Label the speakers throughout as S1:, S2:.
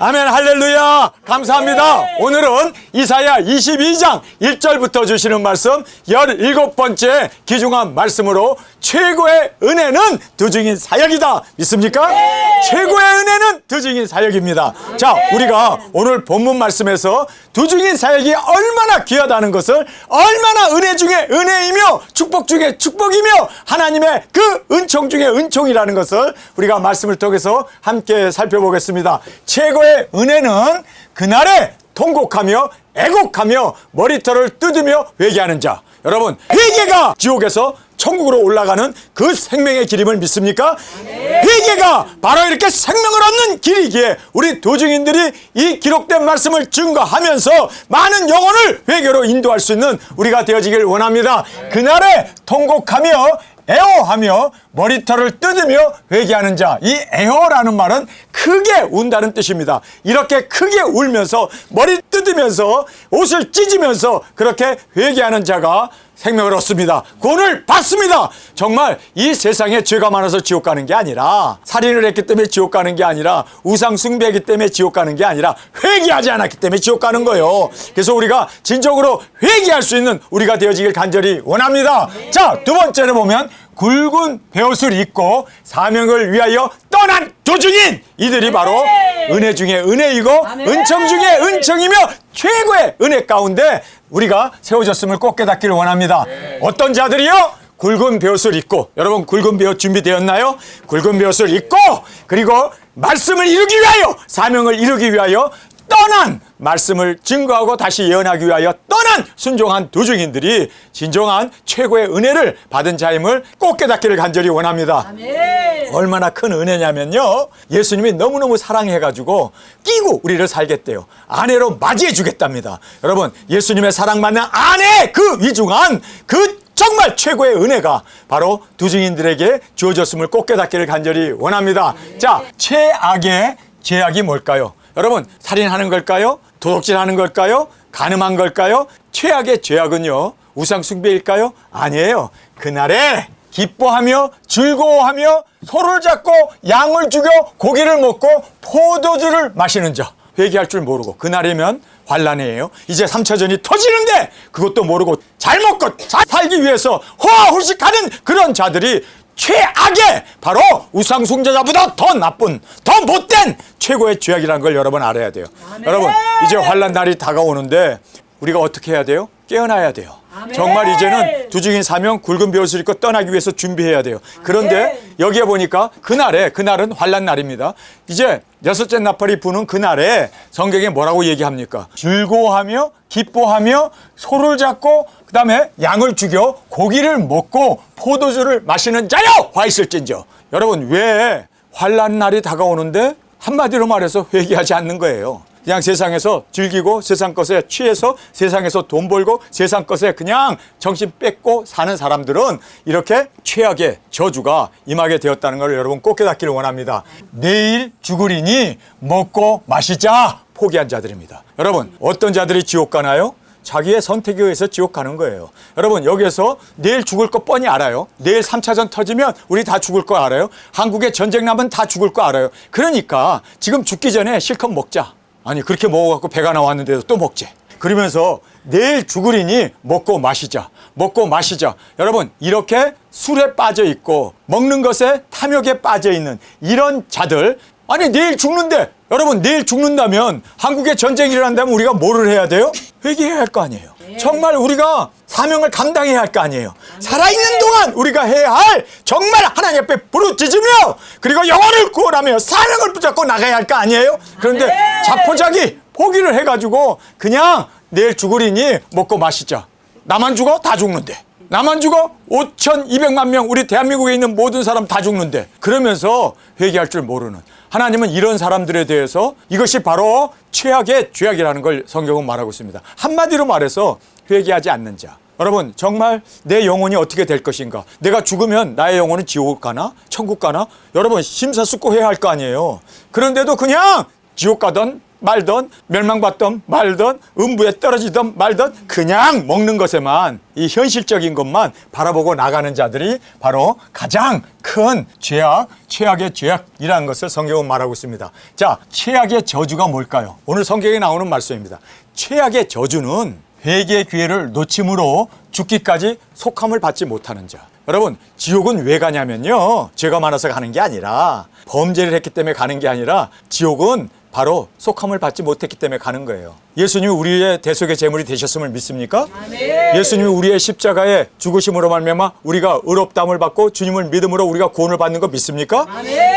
S1: 아멘 할렐루야. 감사합니다. 오늘은 이사야 22장 1절부터 주시는 말씀 17번째 기중한 말씀으로 최고의 은혜는 두증인 사역이다. 믿습니까? 최고의 은혜는 두증인 사역입니다. 자 우리가 오늘 본문 말씀에서 두증인 사역이 얼마나 귀하다는 것을 얼마나 은혜 중에 은혜이며 축복 중에 축복이며 하나님의 그 은총 중에 은총이라는 것을 우리가 말씀을 통해서 함께 살펴보겠습니다. 최고의 은혜는 그날에 통곡하며 애곡하며 머리털을 뜯으며 회개하는 자 여러분 회개가 지옥에서 천국으로 올라가는 그 생명의 길임을 믿습니까? 회개가 바로 이렇게 생명을 얻는 길이기에 우리 도중인들이 이 기록된 말씀을 증거하면서 많은 영혼을 회개로 인도할 수 있는 우리가 되어지길 원합니다. 그날에 통곡하며 애호하며 머리털을 뜯으며 회개하는 자. 이 애호라는 말은 크게 운다는 뜻입니다. 이렇게 크게 울면서 머리 뜯으면서 옷을 찢으면서 그렇게 회개하는 자가 생명을 얻습니다. 구원을 받습니다. 정말 이 세상에 죄가 많아서 지옥 가는 게 아니라 살인을 했기 때문에 지옥 가는 게 아니라 우상 숭배했기 때문에 지옥 가는 게 아니라 회개하지 않았기 때문에 지옥 가는 거예요. 그래서 우리가 진정으로 회개할 수 있는 우리가 되어지길 간절히 원합니다. 자, 두 번째로 보면 굵은 베옷을 입고 사명을 위하여 떠난 도중인 이들이 바로 은혜 중에 은혜이고 은총 중에 은총이며 최고의 은혜 가운데 우리가 세워졌음을 꼭 깨닫기를 원합니다. 어떤 자들이요? 굵은 베옷을 입고 여러분 굵은 베옷 준비되었나요? 굵은 베옷을 입고 그리고 말씀을 이루기 위하여 사명을 이루기 위하여 떠난 말씀을 증거하고 다시 예언하기 위하여 떠난 순종한 도중인들이 진정한 최고의 은혜를 받은 자임을 꼭 깨닫기를 간절히 원합니다. 얼마나 큰 은혜냐면요. 예수님이 너무너무 사랑해가지고 끼고 우리를 살겠대요. 아내로 맞이해 주겠답니다. 여러분, 예수님의 사랑받는 아내 그 위중한 그 정말 최고의 은혜가 바로 두 증인들에게 주어졌음을 꼭 깨닫기를 간절히 원합니다. 자, 최악의 죄악이 뭘까요? 여러분, 살인하는 걸까요? 도둑질하는 걸까요? 가늠한 걸까요? 최악의 죄악은요, 우상 숭배일까요? 아니에요. 그날에 기뻐하며 즐거워하며 소를 잡고 양을 죽여 고기를 먹고 포도주를 마시는 자 회개할 줄 모르고 그날이면 환란이에요 이제 3차전이 터지는데 그것도 모르고 잘 먹고 잘 살기 위해서 호화호식하는 그런 자들이 최악의 바로 우상숭자자보다 더 나쁜 더 못된 최고의 죄악이라는 걸 여러분 알아야 돼요 여러분 이제 환란 날이 다가오는데 우리가 어떻게 해야 돼요? 깨어나야 돼요 정말 이제는 두중인 사명 굵은 베옷을 입고 떠나기 위해서 준비해야 돼요. 그런데 여기에 보니까 그날에 그날은 환란 날입니다. 이제 여섯째 나팔이 부는 그날에 성경에 뭐라고 얘기합니까? 즐거워하며 기뻐하며 소를 잡고 그 다음에 양을 죽여 고기를 먹고 포도주를 마시는 자여 화 있을진저. 여러분 왜 환란 날이 다가오는데 한마디로 말해서 회개하지 않는 거예요. 그냥 세상에서 즐기고 세상 것에 취해서 세상에서 돈 벌고 세상 것에 그냥 정신 뺏고 사는 사람들은 이렇게 최악의 저주가 임하게 되었다는 걸 여러분 꼭 깨닫기를 원합니다. 내일 죽으리니 먹고 마시자 포기한 자들입니다. 여러분 어떤 자들이 지옥 가나요? 자기의 선택에 의해서 지옥 가는 거예요. 여러분 여기에서 내일 죽을 거 뻔히 알아요. 내일 3차전 터지면 우리 다 죽을 거 알아요. 한국에 전쟁 나면 다 죽을 거 알아요. 그러니까 지금 죽기 전에 실컷 먹자. 아니 그렇게 먹어갖고 배가 나왔는데도 또 먹지. 그러면서 내일 죽으리니 먹고 마시자. 먹고 마시자. 여러분 이렇게 술에 빠져 있고 먹는 것에 탐욕에 빠져 있는 이런 자들 아니 내일 죽는데 여러분 내일 죽는다면 한국에 전쟁이 일어난다면 우리가 뭐를 해야 돼요? 회개해야 할 거 아니에요. 정말 우리가 사명을 감당해야 할 거 아니에요. 살아있는 동안 우리가 해야 할 정말 하나님 앞에 부르짖으며 그리고 영혼을 구원하며 사명을 붙잡고 나가야 할 거 아니에요. 그런데 자포자기 포기를 해가지고 그냥 내일 죽으리니 먹고 마시자. 나만 죽어 다 죽는데. 나만 죽어 5,200만 명 우리 대한민국에 있는 모든 사람 다 죽는데 그러면서 회개할 줄 모르는 하나님은 이런 사람들에 대해서 이것이 바로 최악의 죄악이라는 걸 성경은 말하고 있습니다. 한마디로 말해서 회개하지 않는 자. 여러분 정말 내 영혼이 어떻게 될 것인가? 내가 죽으면 나의 영혼은 지옥 가나? 천국 가나? 여러분 심사숙고해야 할 거 아니에요. 그런데도 그냥 지옥 가던 말던 멸망받던 말던 음부에 떨어지던 말던 그냥 먹는 것에만 이 현실적인 것만 바라보고 나가는 자들이 바로 가장 큰 죄악, 최악의 죄악이라는 것을 성경은 말하고 있습니다. 자, 최악의 저주가 뭘까요? 오늘 성경에 나오는 말씀입니다. 최악의 저주는 회개의 기회를 놓침으로 죽기까지 속함을 받지 못하는 자. 여러분, 지옥은 왜 가냐면요. 죄가 많아서 가는 게 아니라 범죄를 했기 때문에 가는 게 아니라 지옥은 바로 속함을 받지 못했기 때문에 가는 거예요. 예수님이 우리의 대속의 제물이 되셨음을 믿습니까? 예수님이 우리의 십자가에 죽으심으로 말미암아 우리가 의롭다함을 받고 주님을 믿음으로 우리가 구원을 받는 거 믿습니까?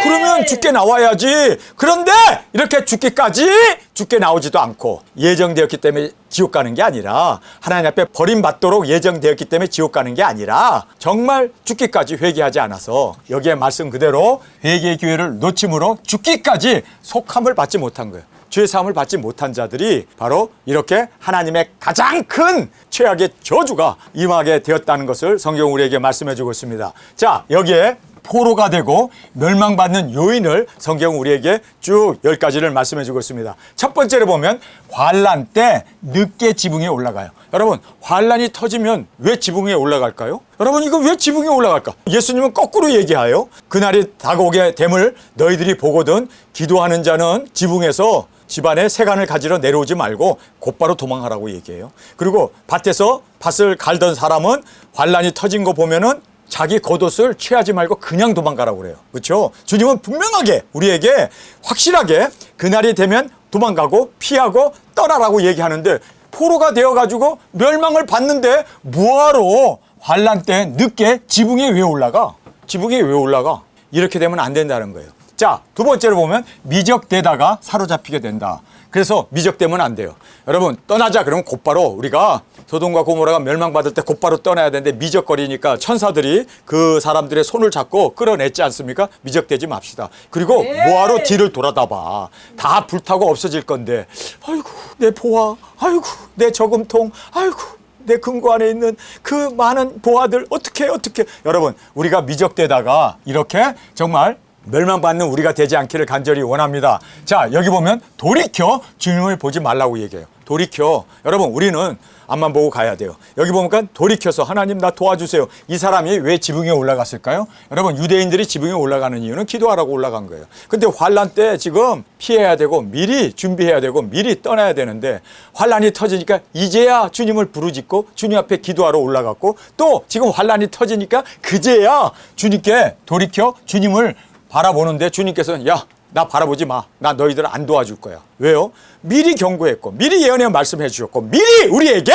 S1: 그러면 죽게 나와야지. 그런데 이렇게 죽기까지 죽게 나오지도 않고 예정되었기 때문에 지옥 가는 게 아니라 하나님 앞에 버림받도록 예정되었기 때문에 지옥 가는 게 아니라 정말 죽기까지 회개하지 않아서 여기에 말씀 그대로 회개의 기회를 놓침으로 죽기까지 속함을 받지 못한 거예요. 죄 사함을 받지 못한 자들이 바로 이렇게 하나님의 가장 큰 최악의 저주가 임하게 되었다는 것을 성경 우리에게 말씀해 주고 있습니다. 자, 여기에 포로가 되고 멸망받는 요인을 성경 우리에게 쭉 열 가지를 말씀해 주고 있습니다. 첫 번째로 보면 환란 때 늦게 지붕에 올라가요. 여러분, 환란이 터지면 왜 지붕에 올라갈까요? 여러분, 이거 왜 지붕에 올라갈까? 예수님은 거꾸로 얘기하여 그날이 다가오게 됨을 너희들이 보거든 기도하는 자는 지붕에서 집안에 세간을 가지러 내려오지 말고 곧바로 도망하라고 얘기해요. 그리고 밭에서 밭을 갈던 사람은 환란이 터진 거 보면은 자기 겉옷을 취하지 말고 그냥 도망가라고 그래요. 그렇죠? 주님은 분명하게 우리에게 확실하게 그날이 되면 도망가고 피하고 떠나라고 얘기하는데 포로가 되어 가지고 멸망을 받는데 뭐하러 환란 때 늦게 지붕에 왜 올라가? 지붕에 왜 올라가? 이렇게 되면 안 된다는 거예요. 자, 두 번째로 보면 미적되다가 사로잡히게 된다. 그래서 미적되면 안 돼요. 여러분, 떠나자 그러면 곧바로 우리가 소돔과 고모라가 멸망받을 때 곧바로 떠나야 되는데 미적거리니까 천사들이 그 사람들의 손을 잡고 끌어냈지 않습니까? 미적되지 맙시다. 그리고 뭐하러 뒤를 돌아다 봐. 다 불타고 없어질 건데, 아이고, 내 보아, 아이고, 내 저금통, 아이고, 내 금고 안에 있는 그 많은 보아들 어떻게 어떻게 여러분 우리가 미적되다가 이렇게 정말 멸망받는 우리가 되지 않기를 간절히 원합니다. 자 여기 보면 돌이켜 주님을 보지 말라고 얘기해요. 돌이켜 여러분 우리는 앞만 보고 가야 돼요. 여기 보니까 돌이켜서 하나님 나 도와주세요. 이 사람이 왜 지붕에 올라갔을까요? 여러분 유대인들이 지붕에 올라가는 이유는 기도하라고 올라간 거예요. 근데 환란 때 지금 피해야 되고 미리 준비해야 되고 미리 떠나야 되는데 환란이 터지니까 이제야 주님을 부르짖고 주님 앞에 기도하러 올라갔고 또 지금 환란이 터지니까 그제야 주님께 돌이켜 주님을 바라보는데 주님께서는 야 나 바라보지 마. 나 너희들 안 도와줄 거야. 왜요? 미리 경고했고, 미리 예언에 말씀해 주셨고, 미리 우리에게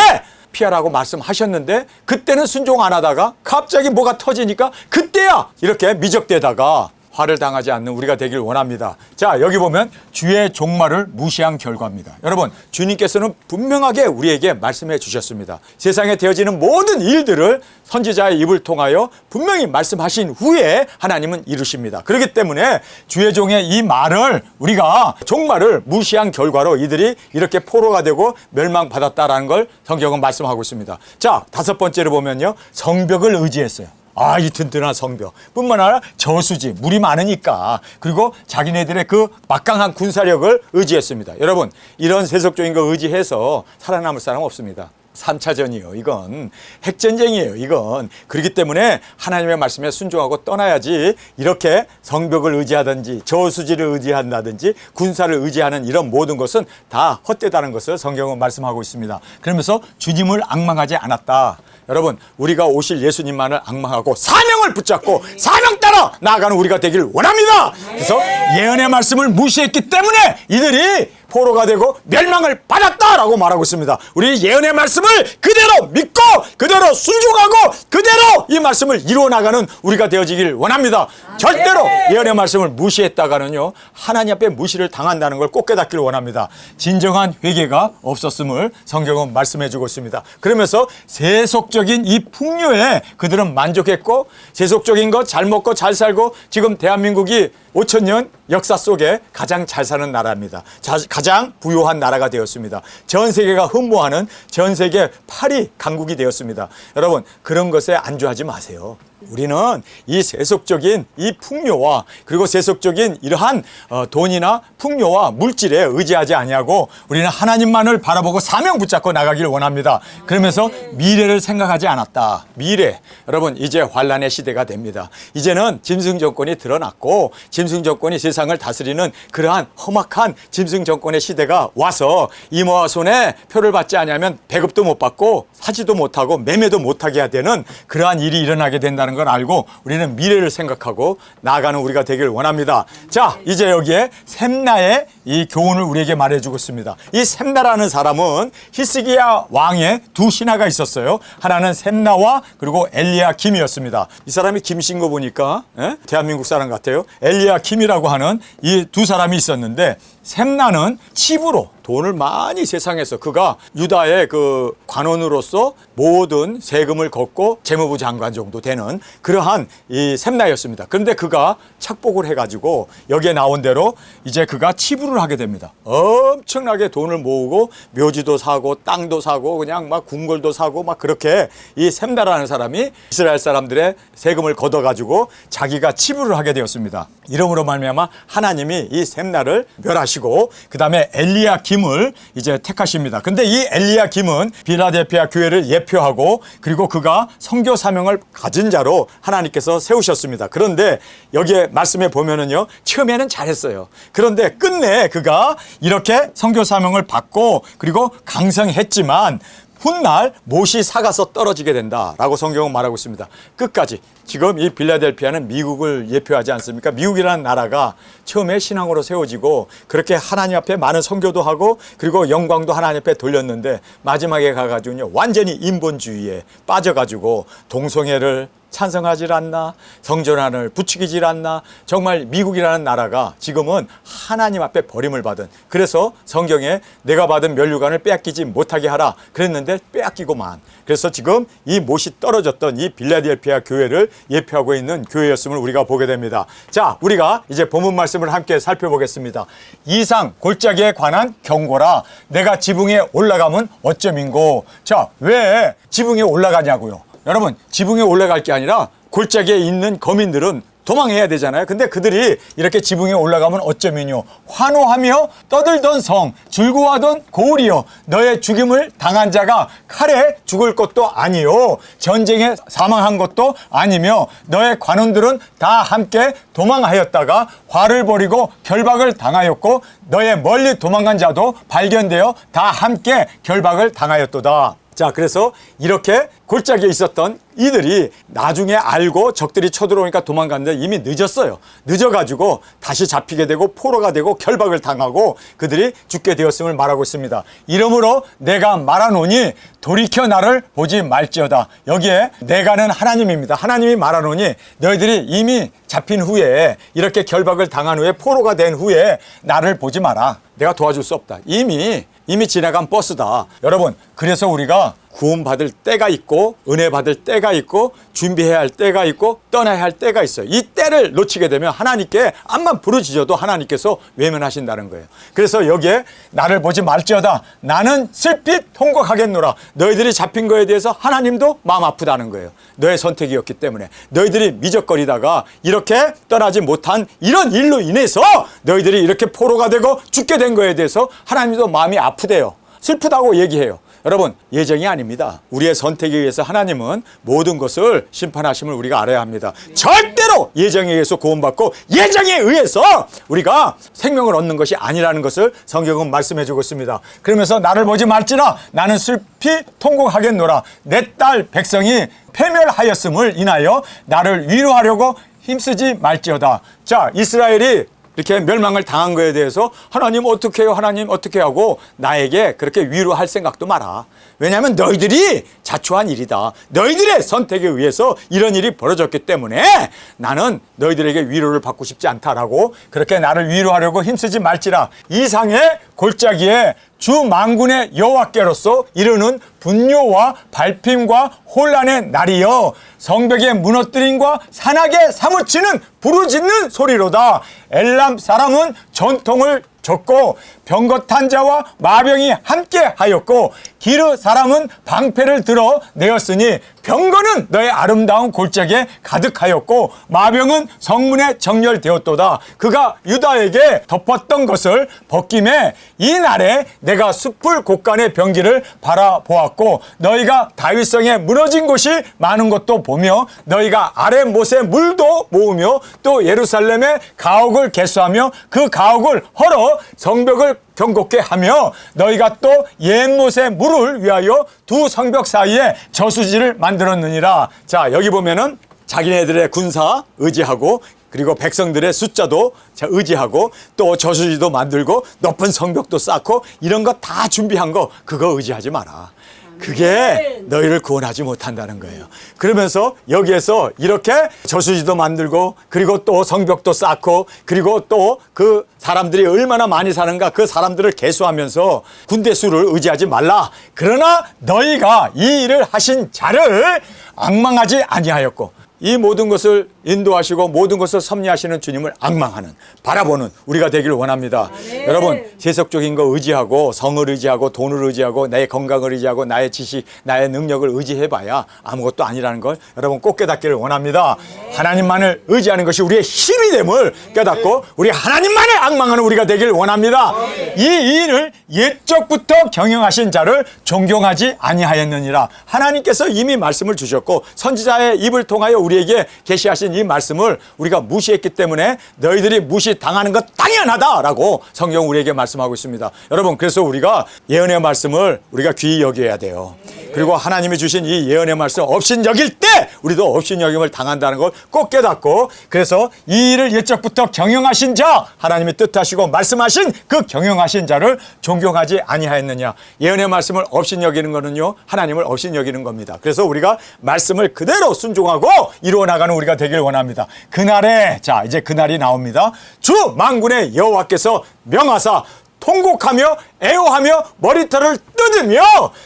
S1: 피하라고 말씀하셨는데, 그때는 순종 안 하다가 갑자기 뭐가 터지니까 그때야 이렇게 미적되다가 화를 당하지 않는 우리가 되길 원합니다. 자, 여기 보면 주의 종말을 무시한 결과입니다. 여러분, 주님께서는 분명하게 우리에게 말씀해 주셨습니다. 세상에 되어지는 모든 일들을 선지자의 입을 통하여 분명히 말씀하신 후에 하나님은 이루십니다. 그렇기 때문에 주의 종의 이 말을 우리가 종말을 무시한 결과로 이들이 이렇게 포로가 되고 멸망받았다라는 걸 성경은 말씀하고 있습니다. 자, 다섯 번째로 보면요. 성벽을 의지했어요. 아, 이 든든한 성벽. 뿐만 아니라 저수지, 물이 많으니까. 그리고 자기네들의 그 막강한 군사력을 의지했습니다. 여러분, 이런 세속적인 거 의지해서 살아남을 사람 없습니다. 3차전이요. 이건 핵전쟁이에요. 이건. 그렇기 때문에 하나님의 말씀에 순종하고 떠나야지 이렇게 성벽을 의지하든지 저수지를 의지한다든지 군사를 의지하는 이런 모든 것은 다 헛되다는 것을 성경은 말씀하고 있습니다. 그러면서 주님을 악망하지 않았다. 여러분, 우리가 오실 예수님만을 악망하고 사명을 붙잡고 사명 따라 나아가는 우리가 되길 원합니다. 그래서 예언의 말씀을 무시했기 때문에 이들이 포로가 되고 멸망을 받았다라고 말하고 있습니다. 우리 예언의 말씀을 그대로 믿고 그대로 순종하고 그대로 이 말씀을 이루어 나가는 우리가 되어지길 원합니다. 절대로 예언의 말씀을 무시했다가는요 하나님 앞에 무시를 당한다는 걸 꼭 깨닫기를 원합니다. 진정한 회개가 없었음을 성경은 말씀해 주고 있습니다. 그러면서 세속적인 이 풍요에 그들은 만족했고 세속적인 거잘 먹고 잘 살고 지금 대한민국이 5천 년 역사 속에 가장 잘 사는 나라입니다. 자, 가장 부유한 나라가 되었습니다. 전 세계가 흠모하는 전 세계 파리 강국이 되었습니다. 여러분 그런 것에 안주하지 마세요. 우리는 이 세속적인 이 풍요와 그리고 세속적인 이러한 어, 돈이나 풍요와 물질에 의지하지 아니하고 우리는 하나님만을 바라보고 사명 붙잡고 나가길 원합니다. 그러면서 미래를 생각하지 않았다. 미래 여러분 이제 환란의 시대가 됩니다. 이제는 짐승 정권이 드러났고 짐승 정권이 세상을 다스리는 그러한 험악한 짐승 정권 의 시대가 와서 이모와 손에 표를 받지 않으면 배급도 못 받고 사지도 못하고 매매도 못하게 해야 되는 그러한 일이 일어나게 된다는 걸 알고 우리는 미래를 생각하고 나아가는 우리가 되길 원합니다. 자, 이제 여기에 셈나의 이 교훈을 우리에게 말해주고 있습니다. 이 셈나라는 사람은 히스기야 왕의 두 신하가 있었어요. 하나는 셈나와 그리고 엘리야 김이었습니다. 이 사람이 김신 거 보니까 예? 대한민국 사람 같아요. 엘리야 김이라고 하는 이 두 사람이 있었는데 셈나는 칩으로 돈을 많이 세상에서 그가 유다의 그 관원으로서 모든 세금을 걷고 재무부 장관 정도 되는 그러한 이 셈나였습니다. 그런데 그가 착복을 해가지고 여기에 나온 대로 이제 그가 치부를 하게 됩니다. 엄청나게 돈을 모으고 묘지도 사고 땅도 사고 그냥 막 궁궐도 사고 막 그렇게 이 셈나라는 사람이 이스라엘 사람들의 세금을 걷어가지고 자기가 치부를 하게 되었습니다. 이러므로 말미암아 하나님이 이 셈나를 멸하시고 그 다음에 엘리야 김을 이제 택하십니다. 근데 이 엘리야 김은 빌라델피아 교회를 예표하고 그리고 그가 선교 사명을 가진 자로 하나님께서 세우셨습니다. 그런데 여기에 말씀에 보면은요 처음에는 잘했어요. 그런데 끝내 그가 이렇게 선교 사명을 받고 그리고 강성했지만 훗날 못이 사가서 떨어지게 된다라고 성경은 말하고 있습니다. 끝까지 지금 이 빌라델피아는 미국을 예표하지 않습니까? 미국이라는 나라가 처음에 신앙으로 세워지고 그렇게 하나님 앞에 많은 선교도 하고 그리고 영광도 하나님 앞에 돌렸는데 마지막에 가가지고요 완전히 인본주의에 빠져가지고 동성애를 찬성하질 않나 성전환을 부추기질 않나 정말 미국이라는 나라가 지금은 하나님 앞에 버림을 받은 그래서 성경에 내가 받은 면류관을 빼앗기지 못하게 하라 그랬는데 빼앗기고만. 그래서 지금 이 못이 떨어졌던 이 빌라델피아 교회를 예표하고 있는 교회였음을 우리가 보게 됩니다. 자 우리가 이제 본문 말씀을 함께 살펴보겠습니다. 이상 골짜기에 관한 경고라. 내가 지붕에 올라가면 어쩌민고. 자 왜 지붕에 올라가냐고요 여러분 지붕에 올라갈 게 아니라 골짜기에 있는 거민들은 도망해야 되잖아요. 근데 그들이 이렇게 지붕에 올라가면 어쩌면요. 환호하며 떠들던 성, 즐거워하던 고울이여. 너의 죽임을 당한 자가 칼에 죽을 것도 아니요. 전쟁에 사망한 것도 아니며 너의 관원들은 다 함께 도망하였다가 화를 벌이고 결박을 당하였고 너의 멀리 도망간 자도 발견되어 다 함께 결박을 당하였도다. 자, 그래서 이렇게 골짜기에 있었던 이들이 나중에 알고 적들이 쳐들어오니까 도망갔는데 이미 늦었어요. 늦어가지고 다시 잡히게 되고 포로가 되고 결박을 당하고 그들이 죽게 되었음을 말하고 있습니다. 이러므로 내가 말하노니 돌이켜 나를 보지 말지어다. 여기에 내가는 하나님입니다. 하나님이 말하노니 너희들이 이미 잡힌 후에 이렇게 결박을 당한 후에 포로가 된 후에 나를 보지 마라. 내가 도와줄 수 없다. 이미 이미 지나간 버스다. 여러분, 그래서 우리가 구원받을 때가 있고 은혜 받을 때가 있고 준비해야 할 때가 있고 떠나야 할 때가 있어요. 이 때를 놓치게 되면 하나님께 암만 부르짖어도 하나님께서 외면하신다는 거예요. 그래서 여기에 나를 보지 말지어다. 나는 슬피 통곡하겠노라. 너희들이 잡힌 거에 대해서 하나님도 마음 아프다는 거예요. 너의 선택이었기 때문에 너희들이 미적거리다가 이렇게 떠나지 못한 이런 일로 인해서 너희들이 이렇게 포로가 되고 죽게 된 거에 대해서 하나님도 마음이 아프대요. 슬프다고 얘기해요. 여러분 예정이 아닙니다. 우리의 선택에 의해서 하나님은 모든 것을 심판하심을 우리가 알아야 합니다. 절대로 예정에 의해서 구원받고 예정에 의해서 우리가 생명을 얻는 것이 아니라는 것을 성경은 말씀해 주고 있습니다. 그러면서 나를 보지 말지라 나는 슬피 통곡하겠노라 내 딸 백성이 패멸하였음을 인하여 나를 위로하려고 힘쓰지 말지어다. 자 이스라엘이 이렇게 멸망을 당한 거에 대해서 하나님 어떻게 해요? 하나님 어떻게 하고 나에게 그렇게 위로할 생각도 마라. 왜냐하면 너희들이 자초한 일이다. 너희들의 선택에 의해서 이런 일이 벌어졌기 때문에 나는 너희들에게 위로를 받고 싶지 않다라고 그렇게 나를 위로하려고 힘쓰지 말지라. 이상의 골짜기에 주 만군의 여호와께로서 이르는 분뇨와 발핌과 혼란의 날이여 성벽의 무너뜨림과 산악에 사무치는 부르짖는 소리로다. 엘람 사람은 전통을 적고 병거탄 자와 마병이 함께 하였고 기르 사람은 방패를 들어 내었으니 병거는 너의 아름다운 골짜기에 가득하였고 마병은 성문에 정렬되었도다. 그가 유다에게 덮었던 것을 벗김에 이 날에 내가 숲을 곳간의 병기를 바라보았고 너희가 다윗성에 무너진 곳이 많은 것도 보며 너희가 아래 못에 물도 모으며 또 예루살렘의 가옥을 개수하며 그 가옥을 헐어 성벽을 경곡게 하며 너희가 또 옛못의 물을 위하여 두 성벽 사이에 저수지를 만들었느니라. 자, 여기 보면은 자기네들의 군사 의지하고 그리고 백성들의 숫자도 자, 의지하고 또 저수지도 만들고 높은 성벽도 쌓고 이런 거 다 준비한 거 그거 의지하지 마라. 그게 너희를 구원하지 못한다는 거예요. 그러면서 여기에서 이렇게 저수지도 만들고 그리고 또 성벽도 쌓고 그리고 또 그 사람들이 얼마나 많이 사는가 그 사람들을 개수하면서 군대 수를 의지하지 말라. 그러나 너희가 이 일을 하신 자를 악망하지 아니하였고 이 모든 것을 인도하시고 모든 것을 섭리하시는 주님을 악망하는 바라보는 우리가 되기를 원합니다. 여러분 세속적인 거 의지하고 성을 의지하고 돈을 의지하고 나의 건강을 의지하고 나의 지식, 나의 능력을 의지해봐야 아무것도 아니라는 걸 여러분 꼭 깨닫기를 원합니다. 하나님만을 의지하는 것이 우리의 힘이 됨을 깨닫고 우리 하나님만을 악망하는 우리가 되기를 원합니다. 이 일을 옛적부터 경영하신 자를 존경하지 아니하였느니라. 하나님께서 이미 말씀을 주셨고 선지자의 입을 통하여 우리에게 계시하신 이 말씀을 우리가 무시했기 때문에 너희들이 무시 당하는 것 당연하다라고 성경 우리에게 말씀하고 있습니다. 여러분 그래서 우리가 예언의 말씀을 우리가 귀히 여겨야 돼요. 그리고 하나님이 주신 이 예언의 말씀 없인 여길 때 우리도 없인 여김을 당한다는 걸 꼭 깨닫고 그래서 이 일을 옛적부터 경영하신 자 하나님이 뜻하시고 말씀하신 그 경영하신 자를 존경하지 아니하였느냐 예언의 말씀을 없인 여기는 거는요 하나님을 없인 여기는 겁니다. 그래서 우리가 말씀을 그대로 순종하고 이루어 나가는 우리가 되길 원합니다. 그날에 자 이제 그날이 나옵니다. 주 만군의 여호와께서 명하사 통곡하며 애호하며 머리털을 뜯으며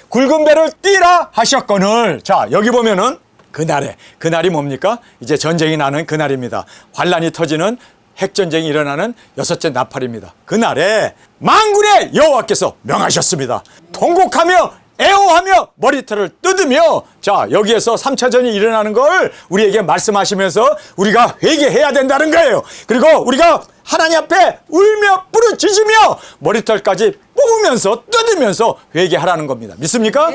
S1: 굵은 배를 띠라 하셨거늘. 자 여기 보면은 그날에 그날이 뭡니까? 이제 전쟁이 나는 그날입니다. 환란이 터지는 핵전쟁이 일어나는 여섯째 나팔입니다. 그날에 만군의 여호와께서 명하셨습니다. 통곡하며 애호하며 머리털을 뜯으며 자 여기에서 삼차전이 일어나는 걸 우리에게 말씀하시면서 우리가 회개해야 된다는 거예요. 그리고 우리가 하나님 앞에 울며 부르짖으며 머리털까지 뽑으면서 뜯으면서 회개하라는 겁니다. 믿습니까?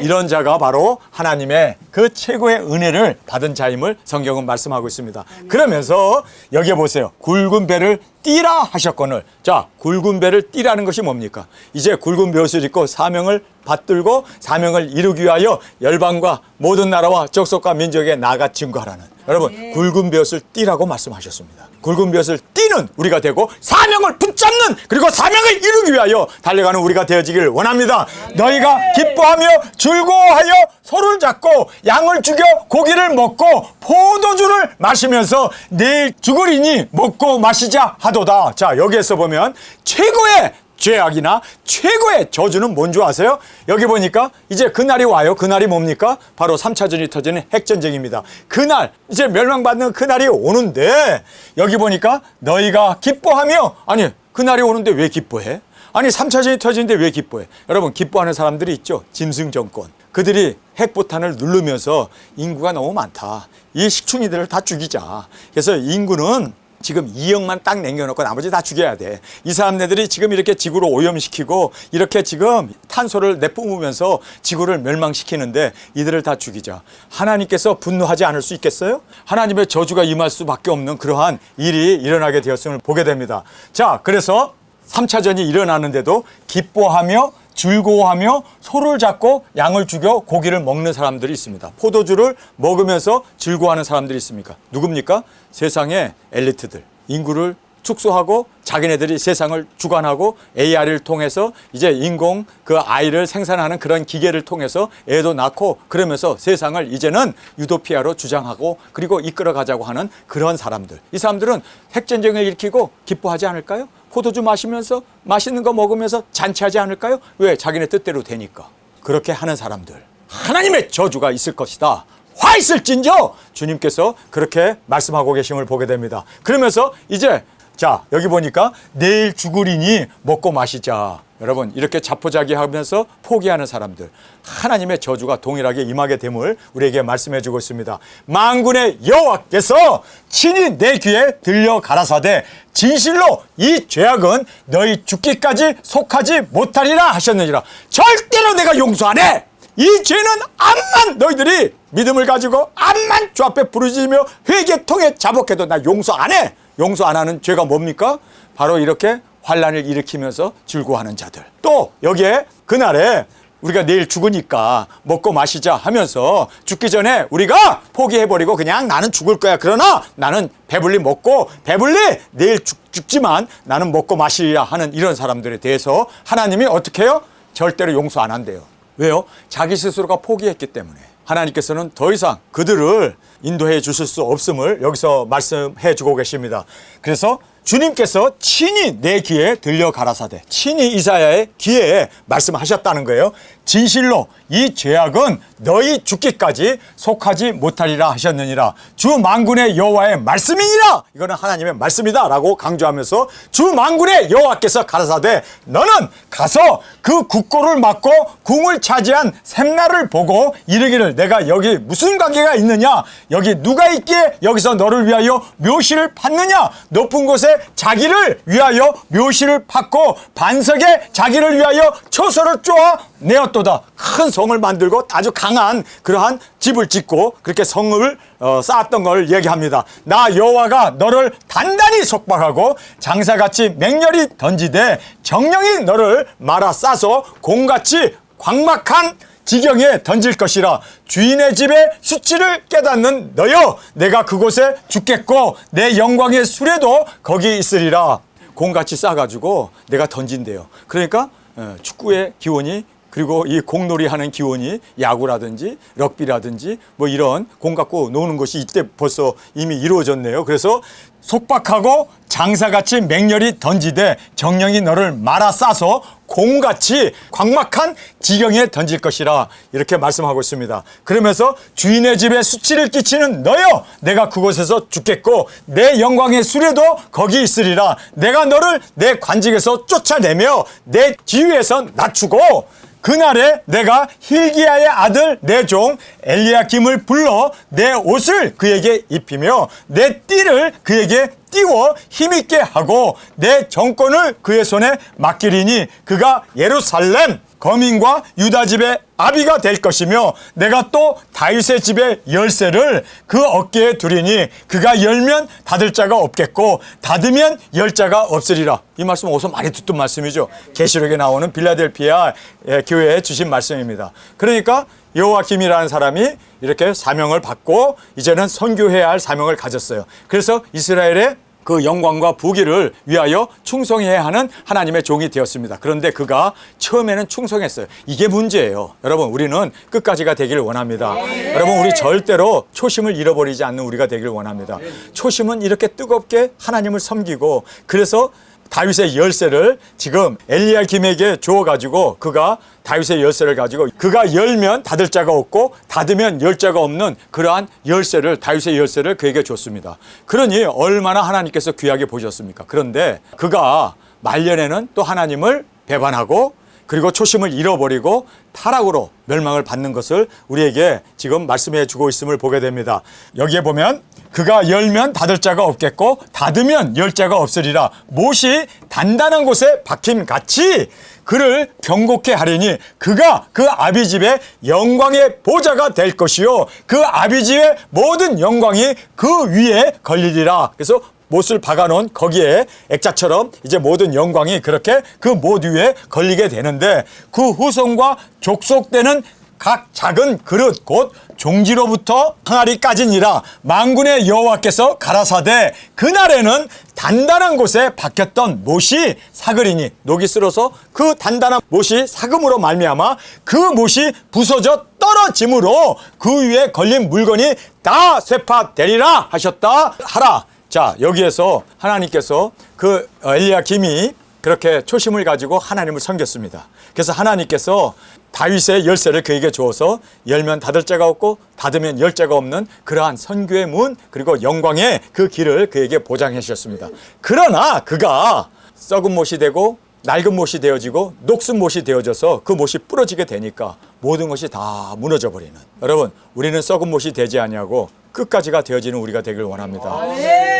S1: 이런 자가 바로 하나님의 그 최고의 은혜를 받은 자임을 성경은 말씀하고 있습니다. 그러면서 여기 보세요. 굵은 배를 띠라 하셨거늘 자 굵은 배를 띠라는 것이 뭡니까? 이제 굵은 벼슬 입고 사명을 받들고 사명을 이루기 위하여 열방과 모든 나라와 족속과 민족에 나가 증거하라는. 여러분 굵은 벼슬 띠라고 말씀하셨습니다. 굵은 벼슬 띠는 우리가 되고 사명을 붙잡는 그리고 사명을 이루기 위하여 달려가는 우리가 되어지길 원합니다. 너희가 기뻐하며 즐거워하여 소를 잡고 양을 죽여 고기를 먹고 포도주를 마시면서 내일 죽으리니 먹고 마시자 하도다 자 여기에서 보면 최고의 죄악이나 최고의 저주는 뭔 줄 아세요? 여기 보니까 이제 그날이 와요. 그날이 뭡니까? 바로 3차전이 터지는 핵전쟁입니다. 그날, 이제 멸망받는 그날이 오는데 여기 보니까 너희가 기뻐하며 아니, 그날이 오는데 왜 기뻐해? 아니, 3차전이 터지는데 왜 기뻐해? 여러분, 기뻐하는 사람들이 있죠. 짐승 정권. 그들이 핵포탄을 누르면서 인구가 너무 많다. 이 식충이들을 다 죽이자. 그래서 인구는 지금 2억만 딱 남겨놓고 나머지 다 죽여야 돼. 이 사람네들이 지금 이렇게 지구를 오염시키고 이렇게 지금 탄소를 내뿜으면서 지구를 멸망시키는데 이들을 다 죽이자. 하나님께서 분노하지 않을 수 있겠어요? 하나님의 저주가 임할 수밖에 없는 그러한 일이 일어나게 되었음을 보게 됩니다. 자, 그래서 3차전이 일어나는데도 기뻐하며 즐거워하며 소를 잡고 양을 죽여 고기를 먹는 사람들이 있습니다. 포도주를 먹으면서 즐거워하는 사람들이 있습니까? 누굽니까? 세상의 엘리트들. 인구를 축소하고 자기네들이 세상을 주관하고 AI를 통해서 이제 인공 그 아이를 생산하는 그런 기계를 통해서 애도 낳고 그러면서 세상을 이제는 유도피아로 주장하고 그리고 이끌어 가자고 하는 그런 사람들. 이 사람들은 핵전쟁을 일으키고 기뻐하지 않을까요? 포도주 마시면서 맛있는 거 먹으면서 잔치하지 않을까요? 왜? 자기네 뜻대로 되니까. 그렇게 하는 사람들. 하나님의 저주가 있을 것이다. 화 있을진저 주님께서 그렇게 말씀하고 계심을 보게 됩니다. 그러면서 이제 자, 여기 보니까 내일 죽으리니 먹고 마시자. 여러분, 이렇게 자포자기하면서 포기하는 사람들. 하나님의 저주가 동일하게 임하게 됨을 우리에게 말씀해 주고 있습니다. 만군의 여호와께서 친히 내 귀에 들려 가라사대 진실로 이 죄악은 너희 죽기까지 속하지 못하리라 하셨느니라. 절대로 내가 용서 안 해! 이 죄는 암만 너희들이 믿음을 가지고 암만 주 앞에 부르짖으며 회개 통해 자복해도 나 용서 안 해. 용서 안 하는 죄가 뭡니까? 바로 이렇게 환란을 일으키면서 즐거워하는 자들. 또 여기에 그날에 우리가 내일 죽으니까 먹고 마시자 하면서 죽기 전에 우리가 포기해버리고 그냥 나는 죽을 거야. 그러나 나는 배불리 먹고 배불리 내일 죽, 죽지만 나는 먹고 마시리라 하는 이런 사람들에 대해서 하나님이 어떻게 해요? 절대로 용서 안 한대요. 왜요? 자기 스스로가 포기했기 때문에. 하나님께서는 더 이상 그들을 인도해 주실 수 없음을 여기서 말씀해 주고 계십니다. 그래서 주님께서 친히 내 귀에 들려 가라사대 친히 이사야의 귀에 말씀하셨다는 거예요. 진실로 이 죄악은 너희 죽기까지 속하지 못하리라 하셨느니라. 주 만군의 여호와의 말씀이니라. 이거는 하나님의 말씀이다라고 강조하면서 주 만군의 여호와께서 가라사대 너는 가서 그 국고를 막고 궁을 차지한 샘나를 보고 이르기를 내가 여기 무슨 관계가 있느냐 여기 누가 있기에 여기서 너를 위하여 묘시를 팠느냐? 높은 곳에 자기를 위하여 묘시를 팠고 반석에 자기를 위하여 초소를 쪼아 내었도다. 큰 성을 만들고 아주 강한 그러한 집을 짓고 그렇게 성을 어, 쌓았던 걸 얘기합니다. 나 여호와가 너를 단단히 속박하고 장사같이 맹렬히 던지되 정령이 너를 말아 싸서 공같이 광막한 지경에 던질 것이라 주인의 집에 수치를 깨닫는 너여 내가 그곳에 죽겠고 내 영광의 수레도 거기 있으리라 공같이 싸가지고 내가 던진대요 그러니까 어, 축구의 기원이 그리고 이 공놀이 하는 기원이 야구라든지 럭비라든지 뭐 이런 공 갖고 노는 것이 이때 벌써 이미 이루어졌네요. 그래서 속박하고 장사같이 맹렬히 던지되 정령이 너를 말아 싸서 공같이 광막한 지경에 던질 것이라 이렇게 말씀하고 있습니다. 그러면서 주인의 집에 수치를 끼치는 너여 내가 그곳에서 죽겠고 내 영광의 수레도 거기 있으리라 내가 너를 내 관직에서 쫓아내며 내 지위에서 낮추고 그날에 내가 힐기야의 아들 내 종 엘리야김을 불러 내 옷을 그에게 입히며 내 띠를 그에게 띄워 힘있게 하고 내 정권을 그의 손에 맡기리니 그가 예루살렘 거민과 유다 집의 아비가 될 것이며 내가 또 다윗의 집의 열쇠를 그 어깨에 두리니 그가 열면 닫을 자가 없겠고 닫으면 열 자가 없으리라. 이 말씀 어디서 많이 듣던 말씀이죠? 계시록에 나오는 빌라델피아 예, 교회에 주신 말씀입니다. 그러니까 여호와김이라는 사람이 이렇게 사명을 받고 이제는 선교해야 할 사명을 가졌어요. 그래서 이스라엘의 그 영광과 부귀를 위하여 충성해야 하는 하나님의 종이 되었습니다. 그런데 그가 처음에는 충성했어요. 이게 문제예요. 여러분, 우리는 끝까지가 되기를 원합니다. 여러분, 우리 절대로 초심을 잃어버리지 않는 우리가 되기를 원합니다. 초심은 이렇게 뜨겁게 하나님을 섬기고 그래서 다윗의 열쇠를 지금 엘리야김에게 주어가지고 그가 다윗의 열쇠를 가지고 그가 열면 닫을 자가 없고 닫으면 열 자가 없는 그러한 열쇠를 다윗의 열쇠를 그에게 줬습니다. 그러니 얼마나 하나님께서 귀하게 보셨습니까? 그런데 그가 말년에는 또 하나님을 배반하고 그리고 초심을 잃어버리고 타락으로 멸망을 받는 것을 우리에게 지금 말씀해 주고 있음을 보게 됩니다. 여기에 보면 그가 열면 닫을 자가 없겠고 닫으면 열 자가 없으리라. 못이 단단한 곳에 박힌 같이 그를 경고케 하리니 그가 그 아비 집의 영광의 보좌가 될 것이요 그 아비 집의 모든 영광이 그 위에 걸리리라. 그래서 못을 박아놓은 거기에 액자처럼 이제 모든 영광이 그렇게 그 못 위에 걸리게 되는데 그 후손과 족속되는 각 작은 그릇 곧 종지로부터 항아리까지니라 만군의 여호와께서 가라사대 그날에는 단단한 곳에 박혔던 못이 사그리니 녹이 쓸어서 그 단단한 못이 사금으로 말미암아 그 못이 부서져 떨어짐으로 그 위에 걸린 물건이 다 쇠파되리라 하셨다 하라 자 여기에서 하나님께서 그 엘리야 김이 그렇게 초심을 가지고 하나님을 섬겼습니다. 그래서 하나님께서 다윗의 열쇠를 그에게 주어서 열면 닫을 자가 없고 닫으면 열 자가 없는 그러한 선교의 문 그리고 영광의 그 길을 그에게 보장해 주셨습니다. 그러나 그가 썩은 못이 되고 낡은 못이 되어지고 녹슨 못이 되어져서 그 못이 부러지게 되니까 모든 것이 다 무너져 버리는 여러분 우리는 썩은 못이 되지 아니하고 끝까지가 되어지는 우리가 되길 원합니다.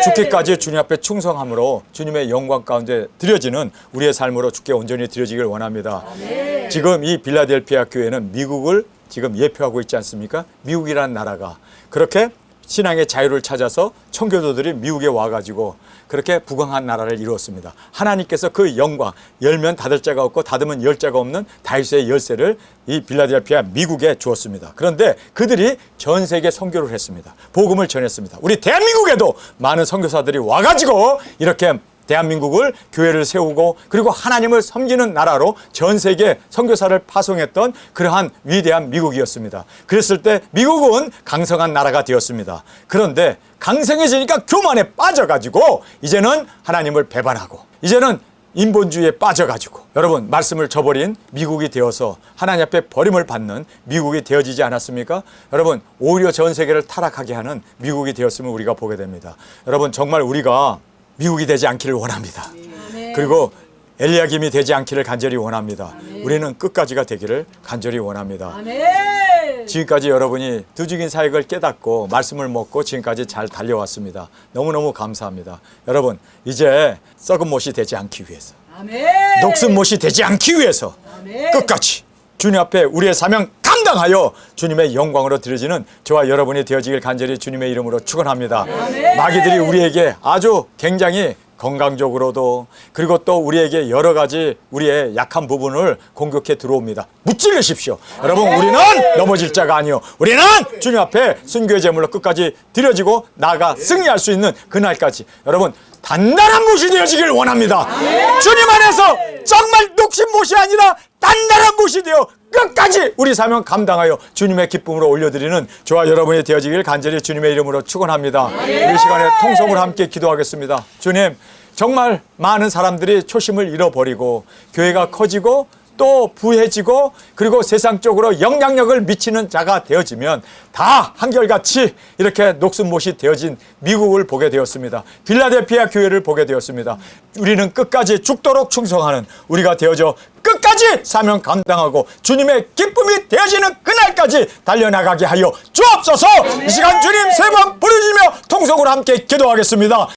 S1: 죽기까지 주님 앞에 충성함으로 주님의 영광 가운데 드려지는 우리의 삶으로 주께 온전히 드려지길 원합니다. 지금 이 빌라델피아 교회는 미국을 지금 예표하고 있지 않습니까? 미국이라는 나라가 그렇게 신앙의 자유를 찾아서 청교도들이 미국에 와가지고 그렇게 부강한 나라를 이루었습니다. 하나님께서 그 영광 열면 닫을 자가 없고 닫으면 열 자가 없는 다윗의 열쇠를 이 빌라델피아 미국에 주었습니다. 그런데 그들이 전 세계 선교를 했습니다. 복음을 전했습니다. 우리 대한민국에도 많은 선교사들이 와가지고 이렇게 대한민국을 교회를 세우고 그리고 하나님을 섬기는 나라로 전 세계 선교사를 파송했던 그러한 위대한 미국이었습니다. 그랬을 때 미국은 강성한 나라가 되었습니다. 그런데 강성해지니까 교만에 빠져가지고 이제는 하나님을 배반하고 이제는 인본주의에 빠져가지고 여러분 말씀을 저버린 미국이 되어서 하나님 앞에 버림을 받는 미국이 되어지지 않았습니까? 여러분 오히려 전 세계를 타락하게 하는 미국이 되었음을 우리가 보게 됩니다. 여러분 정말 우리가 미국이 되지 않기를 원합니다. 그리고 엘리야김이 되지 않기를 간절히 원합니다. 우리는 끝까지가 되기를 간절히 원합니다.
S2: 아멘.
S1: 지금까지 여러분이 두죽인 사역을 깨닫고 말씀을 먹고 지금까지 잘 달려왔습니다. 너무너무 감사합니다. 여러분 이제 썩은 못이 되지 않기 위해서. 녹슨 못이 되지 않기 위해서. 끝까지 주님 앞에 우리의 사명 감당하여 주님의 영광으로 드려지는 저와 여러분이 되어지길 간절히 주님의 이름으로 축원합니다. 마귀들이 우리에게 아주 굉장히 건강적으로도 그리고 또 우리에게 여러 가지 우리의 약한 부분을 공격해 들어옵니다. 무찔르십시오. 여러분 우리는 넘어질 자가 아니요. 우리는 주님 앞에 순교의 제물로 끝까지 드려지고 나가 승리할 수 있는 그날까지 여러분 단단한 못이 되어지길 원합니다. 주님 안에서 정말 녹신 못이 아니라 단단한 못이 되어 끝까지 우리 사명 감당하여 주님의 기쁨으로 올려드리는 저와 여러분이 되어지길 간절히 주님의 이름으로 축원합니다. 우리 시간에 통성으로 함께 기도하겠습니다. 주님 정말 많은 사람들이 초심을 잃어버리고 교회가 커지고 또 부해지고 그리고 세상적으로 영향력을 미치는 자가 되어지면 다 한결같이 이렇게 녹슨 못이 되어진 미국을 보게 되었습니다. 빌라델피아 교회를 보게 되었습니다. 우리는 끝까지 죽도록 충성하는 우리가 되어져 끝까지 사명 감당하고 주님의 기쁨이 되어지는 그날까지 달려나가게 하여 주옵소서 이 시간 주님 세 번 부르짖며 통성으로 함께 기도하겠습니다.